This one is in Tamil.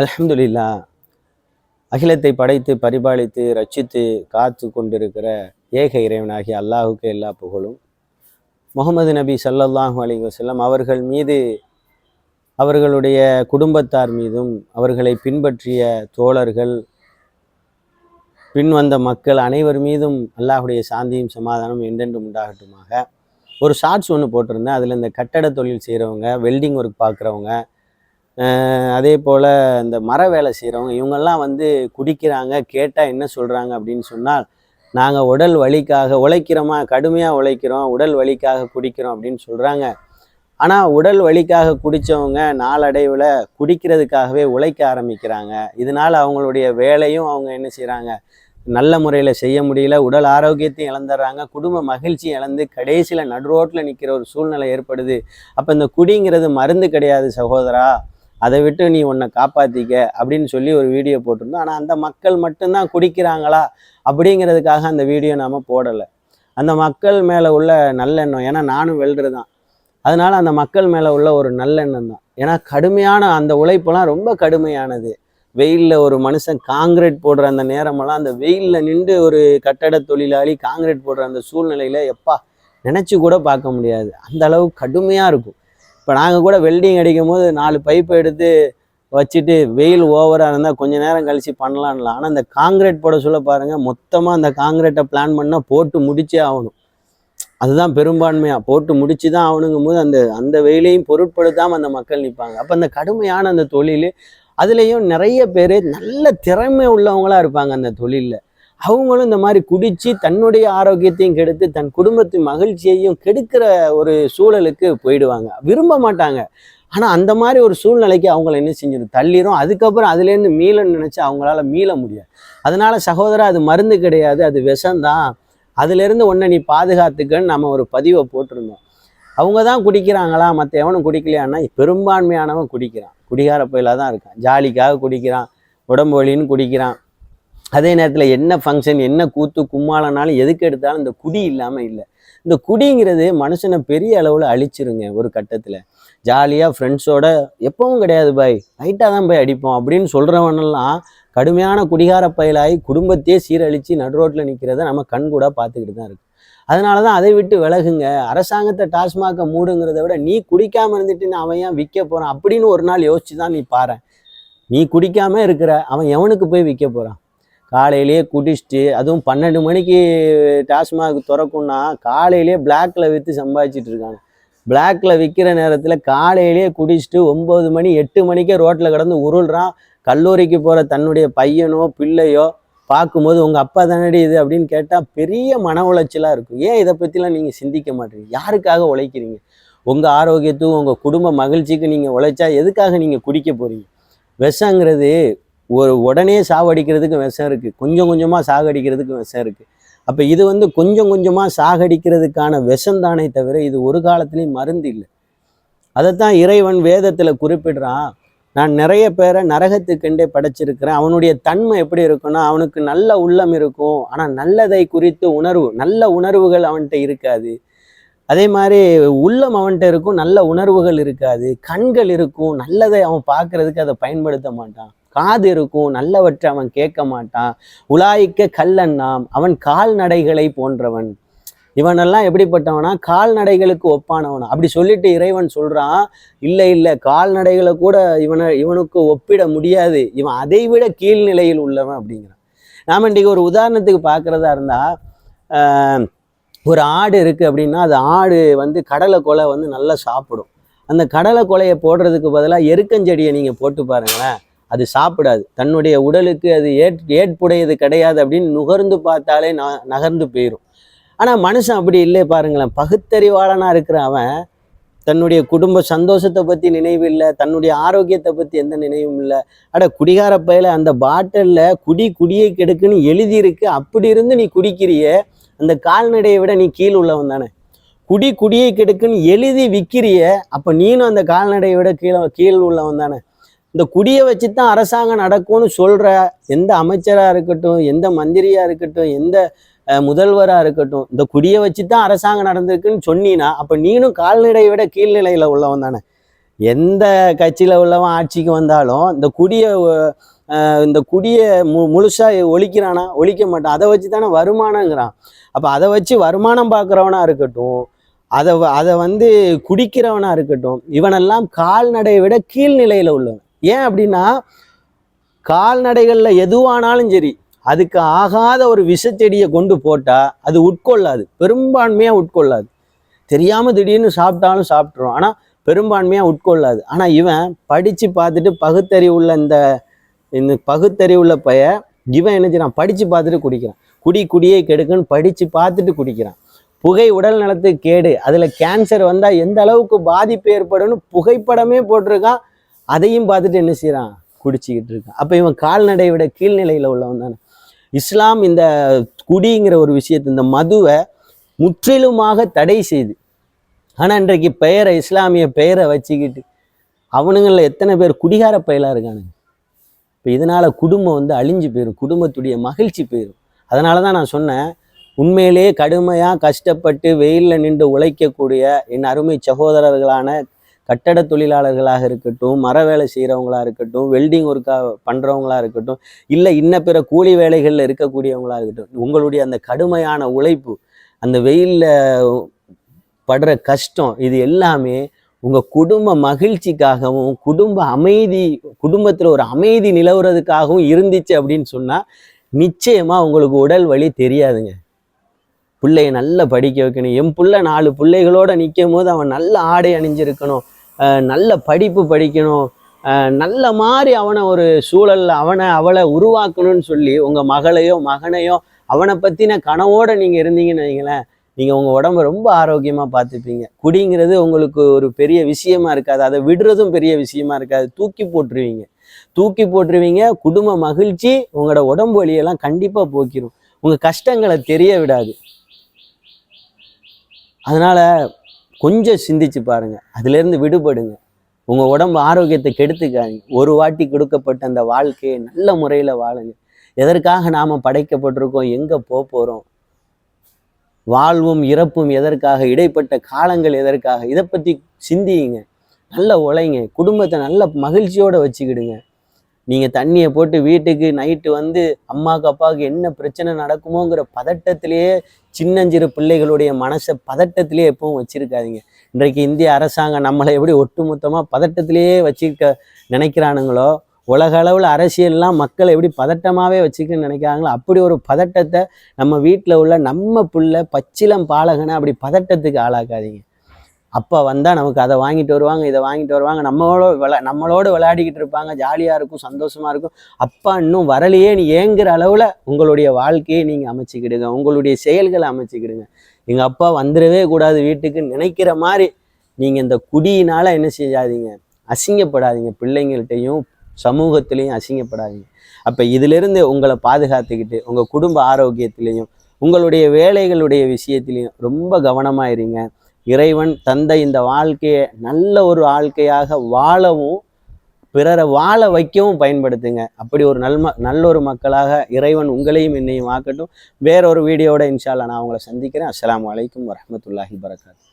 அலமதுல்லா அகிலத்தை படைத்து பரிபாலித்து ரட்சித்து காத்து கொண்டிருக்கிற ஏக இறைவனாகிய அல்லாஹுக்கு எல்லா புகழும். முகமது நபி சல்லல்லாஹு அலைஹி செல்லம் அவர்கள் மீது அவர்களுடைய குடும்பத்தார் மீதும் அவர்களை பின்பற்றிய தோழர்கள் பின்வந்த மக்கள் அனைவர் மீதும் அல்லாஹுடைய சாந்தியும் சமாதானம் என்றென்றும் உண்டாகட்டுமாக. ஒரு ஷார்ட்ஸ் ஒன்று போட்டிருந்தேன். அதில் இந்த கட்டட தொழில் செய்கிறவங்க வெல்டிங் ஒர்க் பார்க்குறவங்க அதே போல் இந்த மர வேலை செய்கிறவங்க இவங்கெல்லாம் வந்து குடிக்கிறாங்க கேட்டால் என்ன சொல்கிறாங்க அப்படின்னு சொன்னால் நாங்கள் உடல் வலிக்காக உழைக்கிறோமா? கடுமையாக உழைக்கிறோம். உடல் வலிக்காக குடிக்கிறோம் அப்படின்னு சொல்கிறாங்க ஆனால் உடல் வலிக்காக குடித்தவங்க நாளடைவில் குடிக்கிறதுக்காகவே உழைக்க ஆரம்பிக்கிறாங்க. இதனால் அவங்களுடைய வேலையும் அவங்க என்ன செய்கிறாங்க நல்ல முறையில் செய்ய முடியல. உடல் ஆரோக்கியத்தையும் இழந்துடுறாங்க குடும்ப மகிழ்ச்சியும் இழந்து கடைசியில் நடுரோட்டில் நிற்கிற ஒரு சூழ்நிலை ஏற்படுது. அப்போ இந்த குடிங்கிறது மருந்து கிடையாது சகோதரா. அதை விட்டு நீ உன்னை காப்பாற்றிக்க அப்படின்னு சொல்லி ஒரு வீடியோ போட்டிருந்தோம். ஆனால் அந்த மக்கள் மட்டும்தான் குடிக்கிறாங்களா? அப்படிங்கிறதுக்காக அந்த வீடியோ நாம் போடலை. அந்த மக்கள் மேலே உள்ள நல்லெண்ணம் ஏன்னா நானும் வெல்றது தான் அதனால அந்த மக்கள் மேலே உள்ள ஒரு நல்லெண்ணம் தான். ஏன்னா கடுமையான அந்த உழைப்பெல்லாம் ரொம்ப கடுமையானது. வெயிலில் ஒரு மனுஷன் காங்கிரீட் போடுற அந்த நேரமெல்லாம் அந்த வெயிலில் நின்று ஒரு கட்டட தொழிலாளி காங்கிரீட் போடுற அந்த சூழ்நிலையில் எப்பா நினச்சி கூட பார்க்க முடியாது. அந்த அளவு கடுமையாக இருக்கும். இப்போ நாங்கள் கூட வெல்டிங் அடிக்கும் போது நாலு பைப்பை எடுத்து வச்சுட்டு வெயில் ஓவராக இருந்தால் கொஞ்ச நேரம் கழித்து பண்ணலான்லாம் ஆனால் அந்த காங்கிரீட் போட சொல்ல பாருங்கள் மொத்தமாக அந்த காங்கிரீட்டை பிளான் பண்ணால் போட்டு முடிச்சே ஆகணும். அதுதான் பெரும்பான்மையாக போட்டு முடிச்சு தான் ஆகணுங்கும் போது அந்த அந்த வெயிலையும் பொருட்படுத்தாமல் அந்த மக்கள் நிற்பாங்க அப்போ அந்த கடுமையான அந்த தொழில் அதுலேயும் நிறைய பேர் நல்ல திறமை உள்ளவங்களா இருப்பாங்க அந்த தொழிலில். அவங்களும் இந்த மாதிரி குடித்து தன்னுடைய ஆரோக்கியத்தையும் கெடுத்து தன் குடும்பத்தின் மகிழ்ச்சியையும் கெடுக்கிற ஒரு சூழலுக்கு போயிடுவாங்க. விரும்ப மாட்டாங்க. ஆனால் அந்த மாதிரி ஒரு சூழ்நிலைக்கு அவங்கள என்ன செஞ்சிடும் தள்ளிரும். அதுக்கப்புறம் அதுலேருந்து மீளன்னு நினச்சி அவங்களால மீள முடியாது. அதனால சகோதரர் அது மருந்து கிடையாது அது விஷம்தான். அதுலேருந்து ஒன்றை நீ பாதுகாத்துக்கன்னு நம்ம ஒரு பதிவை போட்டிருந்தோம். அவங்க தான் குடிக்கிறாங்களா? மற்ற எவனும் குடிக்கலையான்னா பெரும்பான்மையானவன் குடிக்கிறான். குடிகார பயிலாக தான் இருக்கான். ஜாலிக்காக குடிக்கிறான். உடம்பு வலின்னு குடிக்கிறான். அதே நேரத்தில் என்ன ஃபங்க்ஷன் என்ன கூத்து கும்மாளனாலும் எதுக்கு எடுத்தாலும் இந்த குடி இல்லாமல் இல்லை. இந்த குடிங்கிறது மனுஷனை பெரிய அளவில் அழிச்சிருங்க ஒரு கட்டத்தில். ஜாலியாக ஃப்ரெண்ட்ஸோட எப்பவும் கிடையாது பாய் லைட்டாக தான் போய் அடிப்போம் அப்படின்னு சொல்கிறவனெல்லாம் கடுமையான குடிகார பயலாகி குடும்பத்தையே சீரழித்து நடுரோட்டில் நிற்கிறத நம்ம கண் கூட பார்த்துக்கிட்டு தான் இருக்கு. அதனால தான் அதை விட்டு விலகுங்க. அரசாங்கத்தை டாஸ்மாகை மூடுங்கிறத விட நீ குடிக்காமல் இருந்துட்டு நான் அவன் ஏன் விற்க போகிறான் அப்படின்னு ஒரு நாள் யோசிச்சு தான் நீ பாரு நீ குடிக்காம இருக்கிற அவன் எவனுக்கு போய் விற்க போகிறான் காலையிலேயே குடிச்சிட்டு அதுவும் பன்னெண்டு மணிக்கு டாஸ்மாக் திறக்கும்னா காலையிலேயே பிளாக்ல விற்று சம்பாதிச்சிட்டு இருக்காங்க. பிளாக்ல விற்கிற நேரத்தில் காலையிலேயே குடிச்சிட்டு ஒம்பது மணி எட்டு மணிக்கே ரோட்டில் கிடந்து உருள்றான். கல்லூரிக்கு போகிற தன்னுடைய பையனோ பிள்ளையோ பார்க்கும்போது உங்கள் அப்பா தானடி இது? அப்படின்னு கேட்டால் பெரிய மன உளைச்சலாக இருக்கும். ஏன் இதை பற்றிலாம் நீங்கள் சிந்திக்க மாட்டீங்க? யாருக்காக உழைக்கிறீங்க? உங்கள் ஆரோக்கியத்துக்கும் உங்கள் குடும்ப மகிழ்ச்சிக்கு நீங்கள் உழைச்சா எதுக்காக நீங்கள் குடிக்க போகிறீங்க விஷங்கிறது ஒரு உடனே சாவடிக்கிறதுக்கு விஷம் இருக்குது கொஞ்சம் கொஞ்சமாக சாகடிக்கிறதுக்கு விஷம் இருக்குது அப்போ இது வந்து கொஞ்சம் கொஞ்சமாக சாகடிக்கிறதுக்கான விஷம் தானே தவிர இது ஒரு காலத்துலேயும் மருந்து இல்லை. அதைத்தான் இறைவன் வேதத்தில் குறிப்பிடுறான். நான் நிறைய பேரை நரகத்துக்கெண்டே படைச்சிருக்கிறேன். அவனுடைய தன்மை எப்படி இருக்குன்னா அவனுக்கு நல்ல உள்ளம் இருக்கும். ஆனால் நல்லதை குறித்து உணர்வு நல்ல உணர்வுகள் அவன்கிட்ட இருக்காது. அதே மாதிரி உள்ளம் அவன்கிட்ட இருக்கும் நல்ல உணர்வுகள் இருக்காது. கண்கள் இருக்கும். நல்லதை அவன் பார்க்கறதுக்கு அதை பயன்படுத்த மாட்டான். காது இருக்கும் நல்லவற்றை அவன் கேட்க மாட்டான். உலாய்க்க கல்லண்ணாம் அவன் கால்நடைகளை போன்றவன். இவனெல்லாம் எப்படிப்பட்டவனா? கால்நடைகளுக்கு ஒப்பானவனா. அப்படி சொல்லிட்டு இறைவன் சொல்றான் இல்லை இல்லை கால்நடைகளை கூட இவனை இவனுக்கு ஒப்பிட முடியாது. இவன் அதை விட கீழ்நிலையில் உள்ளவன் அப்படிங்கிறான். நாம இன்றைக்கு ஒரு உதாரணத்துக்கு பார்க்குறதா இருந்தால் ஒரு ஆடு இருக்குது அப்படின்னா அது ஆடு வந்து கடலை கொலை வந்து நல்லா சாப்பிடும். அந்த கடலை கொலையை போடுறதுக்கு பதிலாக எருக்கஞ்செடியை நீங்கள் போட்டு பாருங்களேன். அது சாப்பிடாது. தன்னுடைய உடலுக்கு அது ஏற் ஏற்புடையது கிடையாது அப்படின்னு நுகர்ந்து பார்த்தாலே ந நகர்ந்து போயிடும் ஆனால் மனுஷன் அப்படி இல்லை பாருங்களேன். பகுத்தறிவாளனாக இருக்கிற அவன். தன்னுடைய குடும்ப சந்தோஷத்தை பற்றி நினைவு இல்லை. தன்னுடைய ஆரோக்கியத்தை பற்றி எந்த நினைவும் இல்லை. அட குடிகார பையில அந்த பாட்டிலில் குடி குடியை கெடுக்குன்னு எழுதியிருக்கு. அப்படி இருந்து நீ குடிக்கிறியே அந்த கால்நடையை விட நீ கீழ் உள்ளவன் தானே. குடி குடியை கெடுக்குன்னு எழுதி விற்கிறிய அப்போ நீனும் அந்த கால்நடையை விட கீழே கீழ் உள்ளவன் தானே. இந்த குடியை வச்சு தான் அரசாங்கம் நடக்கும்னு சொல்கிற எந்த அமைச்சராக இருக்கட்டும் எந்த மந்திரியாக இருக்கட்டும் எந்த முதல்வராக இருக்கட்டும் இந்த குடியை வச்சு தான் அரசாங்கம் நடந்திருக்குன்னு சொன்னீன்னா அப்போ நீனும் கால்நடையை விட கீழ்நிலையில் உள்ளவன் தானே. எந்த கட்சியில் உள்ளவன் ஆட்சிக்கு வந்தாலும் இந்த குடியை இந்த குடியை மு முழுசாக ஒழிக்கிறானா? ஒழிக்க மாட்டான். அதை வச்சு தானே வருமானங்கிறான். அப்போ அதை வச்சு வருமானம் பார்க்குறவனா இருக்கட்டும் அதை வ- அதை வந்து குடிக்கிறவனாக இருக்கட்டும் இவனெல்லாம் கால்நடையை விட கீழ்நிலையில் உள்ளவன். ஏன் அப்படின்னா கால்நடைகளில் எதுவானாலும் சரி அதுக்கு ஆகாத ஒரு விஷச்செடியை கொண்டு போட்டால் அது உட்கொள்ளாது. பெரும்பான்மையாக உட்கொள்ளாது. தெரியாமல் திடீர்னு சாப்பிட்டாலும் சாப்பிட்ரும் ஆனால் பெரும்பான்மையாக உட்கொள்ளாது. ஆனால் இவன் படித்து பார்த்துட்டு பகுத்தறிவுள்ள இந்த இந்த பகுத்தறிவுள்ள பைய இவன் என்ன செய்றான் படித்து பார்த்துட்டு குடிக்கிறான். குடி குடியே கெடுக்குன்னு படித்து பார்த்துட்டு குடிக்கிறான். புகை உடல் நலத்துக்கு கேடு. அதில் கேன்சர் வந்தால் எந்த அளவுக்கு பாதிப்பு ஏற்படும்னு புகைப்படமே போட்டிருக்கான். அதையும் பார்த்துட்டு என்ன செய்கிறான் குடிச்சிக்கிட்டு இருக்கான். அப்போ இவன் கால்நடையை விட கீழ்நிலையில் உள்ளவன் தானே. இஸ்லாம் இந்த குடிங்கிற ஒரு விஷயத்தை இந்த மதுவை முற்றிலுமாக தடை செய்து. ஆனால் இன்றைக்கு பெயரை இஸ்லாமிய பெயரை வச்சுக்கிட்டு அவனுங்களில் எத்தனை பேர் குடிகார பயலாக இருக்கானுங்க? இப்போ இதனால் குடும்பம் வந்து அழிஞ்சு போயிடும் குடும்பத்துடைய மகிழ்ச்சி போயிடும் அதனால தான் நான் சொன்னேன் உண்மையிலேயே கடுமையாக கஷ்டப்பட்டு வெயிலில் நின்று உழைக்கக்கூடிய என் அருமை சகோதரர்களான கட்டட தொழிலாளர்களாக இருக்கட்டும் மர வேலை செய்கிறவங்களா இருக்கட்டும் வெல்டிங் ஒர்க்கா பண்ணுறவங்களா இருக்கட்டும் இல்லை இன்ன பிற கூலி வேலைகளில் இருக்கக்கூடியவங்களா இருக்கட்டும் உங்களுடைய அந்த கடுமையான உழைப்பு அந்த வெயிலில் படுற கஷ்டம் இது எல்லாமே உங்கள் குடும்ப மகிழ்ச்சிக்காகவும் குடும்ப அமைதி குடும்பத்தில் ஒரு அமைதி நிலவுறதுக்காகவும் இருந்துச்சு அப்படின்னு சொன்னால் நிச்சயமாக உங்களுக்கு உடல் வலி தெரியாதுங்க. பிள்ளைய நல்லா படிக்க வைக்கணும். என் பிள்ளை நாலு பிள்ளைகளோட நிற்கும் போது அவன் நல்ல ஆடை அணிஞ்சிருக்கணும். நல்ல படிப்பு படிக்கணும். நல்ல மாதிரி அவனை ஒரு சூழலில் அவனை அவளை உருவாக்கணும்னு சொல்லி உங்கள் மகளையோ மகனையோ அவனை பற்றின கனவோடு நீங்கள் இருந்தீங்கன்னு வைங்களேன் நீங்கள் உங்கள் உடம்ப ரொம்ப ஆரோக்கியமாக பார்த்துப்பீங்க. குடிங்கிறது உங்களுக்கு ஒரு பெரிய விஷயமா இருக்காது. அதை விடுறதும் பெரிய விஷயமா இருக்காது. தூக்கி போட்டுருவீங்க. தூக்கி போட்டுருவீங்க. குடும்ப மகிழ்ச்சி உங்களோட உடம்பு வலியெல்லாம் கண்டிப்பாக போக்கிடும் உங்கள் கஷ்டங்களை தெரிய விடாது. அதனால கொஞ்சம் சிந்திச்சு பாருங்க. அதுலேருந்து விடுபடுங்க. உங்க உடம்பு ஆரோக்கியத்தை கெடுத்துக்காதீங்க. ஒரு வாட்டி கொடுக்கப்பட்ட அந்த வாழ்க்கையை நல்ல முறையில் வாழுங்க. எதற்காக நாம படைக்கப்பட்டிருக்கோம்? எங்க போக போறோம்? வாழ்வும் இறப்பும் எதற்காக? இடைப்பட்ட காலங்கள் எதற்காக? இதை பத்தி சிந்தியுங்க. நல்ல உழைங்க. குடும்பத்தை நல்ல மகிழ்ச்சியோட வச்சுக்கிடுங்க. நீங்கள் தண்ணியை போட்டு வீட்டுக்கு நைட்டு வந்து அம்மாவுக்கு அப்பாவுக்கு என்ன பிரச்சனை நடக்குமோங்கிற பதட்டத்திலேயே சின்னஞ்சிறு பிள்ளைகளுடைய மனசை பதட்டத்திலேயே எப்பவும் வச்சுருக்காதீங்க. இன்றைக்கு இந்திய அரசாங்கம் நம்மளை எப்படி ஒட்டுமொத்தமாக பதட்டத்திலேயே வச்சிருக்க நினைக்கிறானுங்களோ உலக அளவில் அரசியல்லாம் மக்களை எப்படி பதட்டமாகவே வச்சுக்கன்னு நினைக்கிறாங்களோ அப்படி ஒரு பதட்டத்தை நம்ம வீட்டில் உள்ள நம்ம புள்ள பச்சிலம் பாலகனை அப்படி பதட்டத்துக்கு ஆளாக்காதீங்க. அப்பா வந்தால் நமக்கு அதை வாங்கிட்டு வருவாங்க இதை வாங்கிட்டு வருவாங்க. நம்மளோட விளா நம்மளோட விளையாடிக்கிட்டு இருப்பாங்க. ஜாலியாக இருக்கும் சந்தோஷமாக இருக்கும். அப்பா இன்னும் வரலையே நீ ஏங்குற அளவில் உங்களுடைய வாழ்க்கையை நீங்கள் அமைச்சிக்கிடுங்க. உங்களுடைய செயல்களை அமைச்சிக்கிடுங்க. எங்கள் அப்பா வந்துடவே கூடாது வீட்டுக்கு. நினைக்கிற மாதிரி நீங்கள் இந்த குடியினால் என்ன செய்யாதீங்க? அசிங்கப்படாதீங்க. பிள்ளைங்கள்ட்டையும் சமூகத்திலையும் அசிங்கப்படாதீங்க. அப்போ இதிலிருந்து உங்களை பாதுகாத்துக்கிட்டு உங்கள் குடும்ப ஆரோக்கியத்திலையும் உங்களுடைய வேலைகளுடைய விஷயத்திலையும் ரொம்ப கவனமாக இருங்க. இறைவன் தந்த இந்த வாழ்க்கையை நல்ல ஒரு வாழ்க்கையாக வாழவும் பிறரை வாழ வைக்கவும் பயன்படுத்துங்க. அப்படி ஒரு நல்ம நல்ல ஒரு மக்களாக இறைவன் உங்களையும் என்னையும் ஆக்கட்டும். வேறொரு வீடியோட இன்ஷால்லா நான் உங்களை சந்திக்கிறேன். அஸ்லாம் அலைக்கும் வரமத்துல்லாஹி வரகாத்து